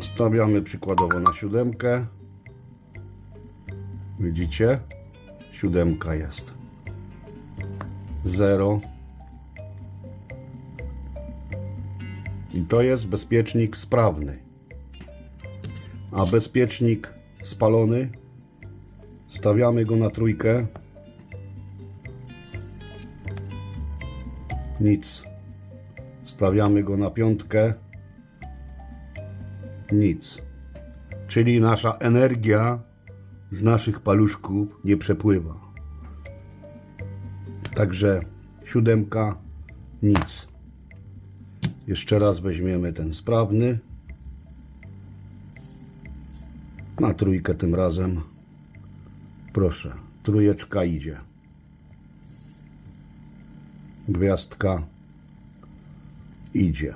Stawiamy przykładowo na siódemkę. Widzicie? Siódemka jest. Zero. I to jest bezpiecznik sprawny. A bezpiecznik spalony stawiamy go na trójkę. Nic. Stawiamy go na piątkę. Nic. Czyli nasza energia z naszych paluszków nie przepływa. Także siódemka, nic. Jeszcze raz weźmiemy ten sprawny. Na trójkę tym razem. Proszę, trójeczka idzie. Gwiazdka idzie.